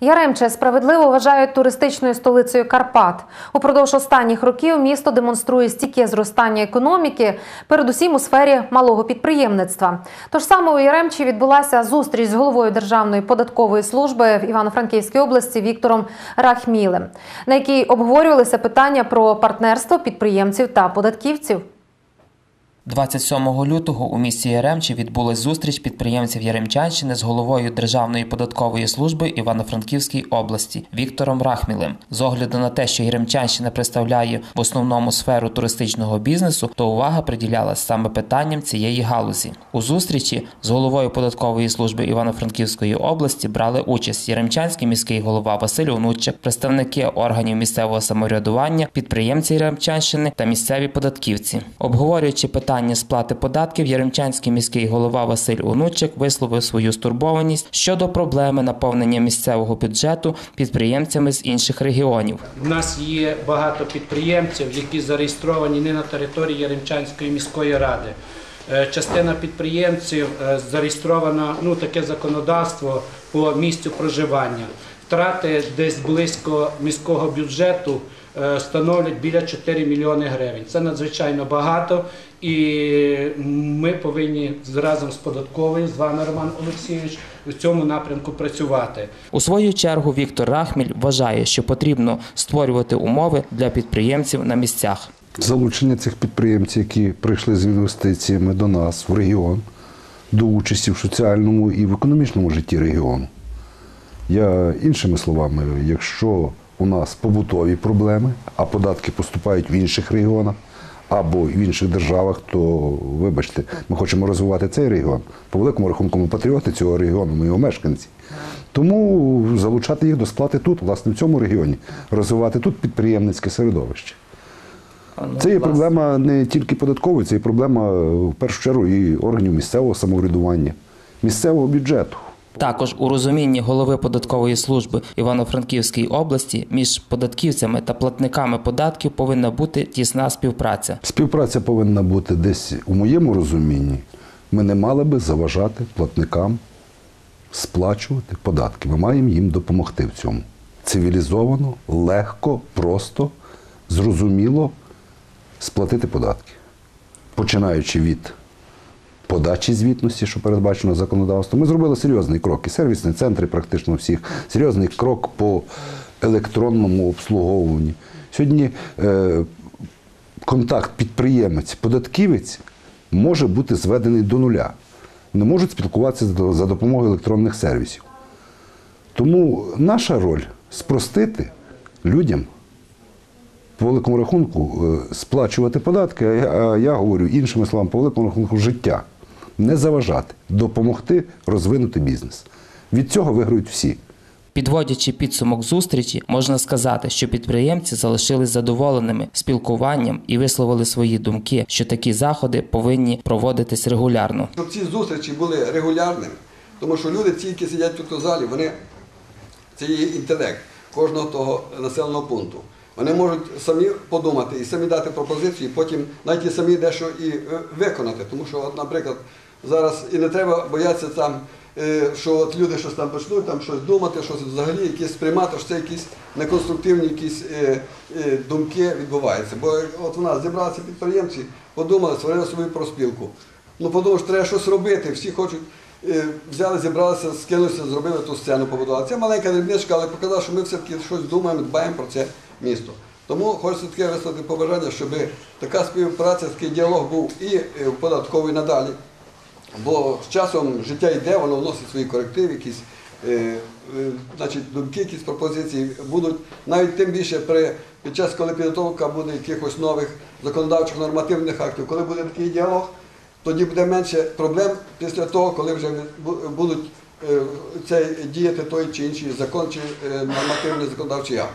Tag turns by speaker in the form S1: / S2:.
S1: Яремче справедливо вважають туристичною столицею Карпат. Упродовж останніх років місто демонструє стійке зростання економіки, передусім у сфері малого підприємництва. Тож саме у Яремчі відбулася зустріч з головою Державної податкової служби в Івано-Франківській області Віктором Рахмілем, на якій обговорювалися питання про партнерство підприємців та податківців.
S2: 27 лютого у місті Яремчі відбулась зустріч підприємців Яремчанщини з головою Державної податкової служби Івано-Франківській області Віктором Рахмілем. З огляду на те, що Яремчанщина представляє в основному сферу туристичного бізнесу, то увага приділялась саме питанням цієї галузі. У зустрічі з головою податкової служби Івано-Франківської області брали участь Яремчанський міський голова Василь Онуччик, представники органів місцевого самоврядування, підприємці Яремчанщини та місцеві податківці. Обговорюючи питання сплати податків, Яремчанський міський голова Василь Онучик висловив свою стурбованість щодо проблеми наповнення місцевого бюджету підприємцями з інших регіонів.
S3: У нас є багато підприємців, які зареєстровані не на території Яремчанської міської ради. Е, Частина підприємців е, зареєстрована ну, таке законодавство по місцю проживання. Втрати десь близько міського бюджету е, становлять біля 4 мільйони гривень. Це надзвичайно багато, і ми повинні разом з податковою, з вами, Роман Олексійович, в цьому напрямку працювати.
S2: У свою чергу Віктор Рахміль вважає, що потрібно створювати умови для підприємців на місцях.
S4: Залучення цих підприємців, які прийшли з інвестиціями до нас в регіон, до участі в соціальному і в економічному житті регіону. Я іншими словами, якщо у нас побутові проблеми, а податки поступають в інших регіонах або в інших державах, то вибачте, ми хочемо розвивати цей регіон. По великому рахунку ми патріоти цього регіону, ми його мешканці. Тому залучати їх до сплати тут, власне, в цьому регіоні, розвивати тут підприємницьке середовище. Це є проблема не тільки податкової, це є проблема в першу чергу і органів місцевого самоврядування, місцевого бюджету.
S2: Також у розумінні голови податкової служби Івано-Франківської області між податківцями та платниками податків повинна бути тісна співпраця.
S4: Співпраця повинна бути десь у моєму розумінні. Ми не мали би заважати платникам сплачувати податки. Ми маємо їм допомогти в цьому. Цивілізовано, легко, просто, зрозуміло сплатити податки, починаючи від подачі звітності, що передбачено законодавством. Ми зробили серйозний крок. І сервісні центри практично всіх, серйозний крок по електронному обслуговуванні. Сьогодні е, контакт підприємець-податківець може бути зведений до нуля. Не можуть спілкуватися за- допомогою електронних сервісів. Тому наша роль спростити людям по великому рахунку е, сплачувати податки, а я, я говорю іншими словами, по великому рахунку життя. Не заважати, допомогти розвинути бізнес. Від цього виграють всі.
S2: Підводячи підсумок зустрічі, можна сказати, що підприємці залишились задоволеними спілкуванням і висловили свої думки, що такі заходи повинні проводитись регулярно.
S5: Щоб ці зустрічі були регулярними, тому що люди, ті, які сидять тут у залі, вони це є інтелект кожного того населеного пункту. Вони можуть самі подумати і самі дати пропозиції, потім навіть і самі дещо і е, виконати. Тому що, от, наприклад, зараз і не треба боятися там, е, що от люди щось там почнуть, там щось думати, щось взагалі якісь сприймати, що це якісь неконструктивні якісь е, е, думки відбуваються. Бо от у нас зібралися підприємці, подумали, створили свою проспілку. Ну, подумав, що треба щось робити, всі хочуть. Взяли, зібралися, скинулися, зробили ту сцену, побудували. Це маленька дрібничка, але показала, що ми все-таки щось думаємо, дбаємо про це місто. Тому хочеться таке висловити побажання, щоб така співпраця, такий діалог був і в податковій надалі. Бо з часом життя йде, воно вносить свої корективи, якісь е, е, значить, думки, якісь пропозиції будуть. Навіть тим більше при, під час, коли підготовка буде якихось нових законодавчих нормативних актів, коли буде такий діалог, тоді буде менше проблем після того, коли вже будуть е, це діяти той чи інший закон чи е, нормативний законодавчий акт.